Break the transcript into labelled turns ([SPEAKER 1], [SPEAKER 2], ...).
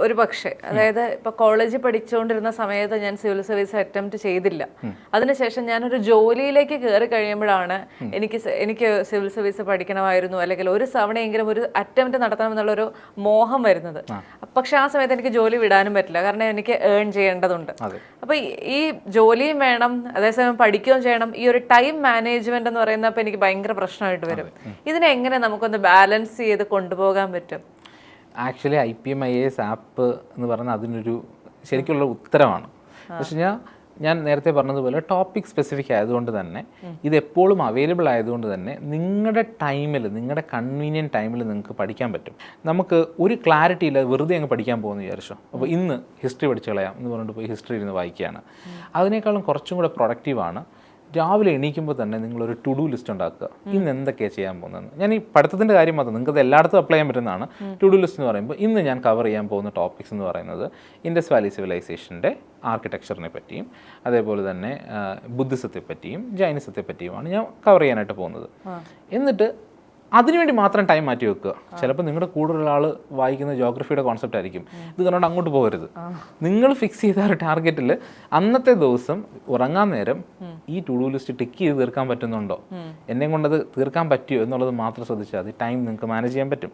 [SPEAKER 1] ഒരു പക്ഷേ. അതായത് ഇപ്പൊ കോളേജിൽ പഠിച്ചുകൊണ്ടിരുന്ന സമയത്ത് ഞാൻ സിവിൽ സർവീസ് അറ്റംപ്റ്റ് ചെയ്തില്ല. അതിനുശേഷം ഞാനൊരു ജോലിയിലേക്ക് കയറി കഴിയുമ്പോഴാണ് എനിക്ക് എനിക്ക് സിവിൽ സർവീസ് പഠിക്കണമായിരുന്നു അല്ലെങ്കിൽ ഒരു തവണയെങ്കിലും ഒരു അറ്റംപ്റ്റ് നടത്തണമെന്നുള്ള ഒരു മോഹം വരുന്നത്. പക്ഷെ ആ സമയത്ത് എനിക്ക് ജോലി വിടാനും പറ്റില്ല. കാരണം എനിക്ക് ഏൺ ചെയ്യേണ്ടതുണ്ട്. അപ്പൊ ഈ- ജോലിയും വേണം അതേസമയം പഠിക്കുകയും ചെയ്യണം ഈ ഒരു ടൈം മാനേജ്മെന്റ് എന്ന് പറയുന്നത് അപ്പൊ എനിക്ക് ഭയങ്കര പ്രശ്നമായിട്ട് വരും. ഇതിനെ എങ്ങനെ നമുക്കൊന്ന് ബാലൻസ് ചെയ്ത് കൊണ്ടുപോകാൻ പറ്റും?
[SPEAKER 2] Actually I P M I S app എന്ന് പറഞ്ഞാൽ അതിനൊരു ശരിക്കുള്ള ഉത്തരമാണ്. പക്ഷെ ഞാൻ ഞാൻ നേരത്തെ പറഞ്ഞതുപോലെ ടോപ്പിക് സ്പെസിഫിക് ആയതുകൊണ്ട് തന്നെ ഇത് എപ്പോഴും അവൈലബിൾ ആയതുകൊണ്ട് തന്നെ നിങ്ങളുടെ ടൈമിൽ നിങ്ങളുടെ കൺവീനിയന്റ് ടൈമിൽ നിങ്ങൾക്ക് പഠിക്കാൻ പറ്റും. നമുക്ക് ഒരു ക്ലാരിറ്റി ഇല്ല വെറുതെ അങ്ങ് പഠിക്കാൻ പോകുമെന്ന് വിചാരിച്ചോ? അപ്പോൾ ഇന്ന് ഹിസ്റ്ററി പഠിച്ചു കളയാം എന്ന് പറഞ്ഞിട്ട് പോയി ഹിസ്റ്ററി ഇരുന്ന് വായിക്കുകയാണ്. അതിനേക്കാളും കുറച്ചും കൂടെ പ്രൊഡക്റ്റീവാണ് രാവിലെ എണീക്കുമ്പോൾ തന്നെ നിങ്ങളൊരു ടു ഡു ലിസ്റ്റ് ഉണ്ടാക്കുക. ഇന്ന് എന്തൊക്കെയാണ് ചെയ്യാൻ പോകുന്നത് ഞാൻ ഈ പഠിത്തത്തിന്റെ കാര്യം മാത്രം നിങ്ങൾക്ക് എല്ലായിടത്തും അപ്ലൈ ചെയ്യാൻ പറ്റുന്നതാണ്. ടു ഡു ലിസ്റ്റ് എന്ന് പറയുമ്പോൾ ഇന്ന് ഞാൻ കവർ ചെയ്യാൻ പോകുന്ന ടോപ്പിക്സ് എന്ന് പറയുന്നത് ഇൻഡസ് വാലി സിവിലൈസേഷന്റെ ആർക്കിടെക്ചറിനെ പറ്റിയും അതേപോലെ തന്നെ ബുദ്ധിസത്തെ പറ്റിയും ജൈനിസത്തെ പറ്റിയുമാണ് ഞാൻ കവർ ചെയ്യാനായിട്ട് പോകുന്നത്. എന്നിട്ട് അതിനുവേണ്ടി മാത്രം ടൈം മാറ്റി വെക്കുക. ചിലപ്പോൾ നിങ്ങളുടെ കൂടെ ഒരാൾ വായിക്കുന്ന ജോഗ്രഫിയുടെ കോൺസെപ്റ്റ് ആയിരിക്കും. ഇത് കണ്ടുകൊണ്ട് അങ്ങോട്ട് പോകരുത്. നിങ്ങൾ ഫിക്സ് ചെയ്ത ഒരു ടാർഗറ്റിൽ അന്നത്തെ ദിവസം ഉറങ്ങാൻ നേരം ഈ ടു ഡു ലിസ്റ്റ് ടിക്ക് ചെയ്ത് തീർക്കാൻ പറ്റുന്നുണ്ടോ? എന്നെ കൊണ്ടത് തീർക്കാൻ പറ്റിയോ എന്നുള്ളത് മാത്രം ശ്രദ്ധിച്ചാൽ മതി. ടൈം നിങ്ങൾക്ക് മാനേജ് ചെയ്യാൻ പറ്റും.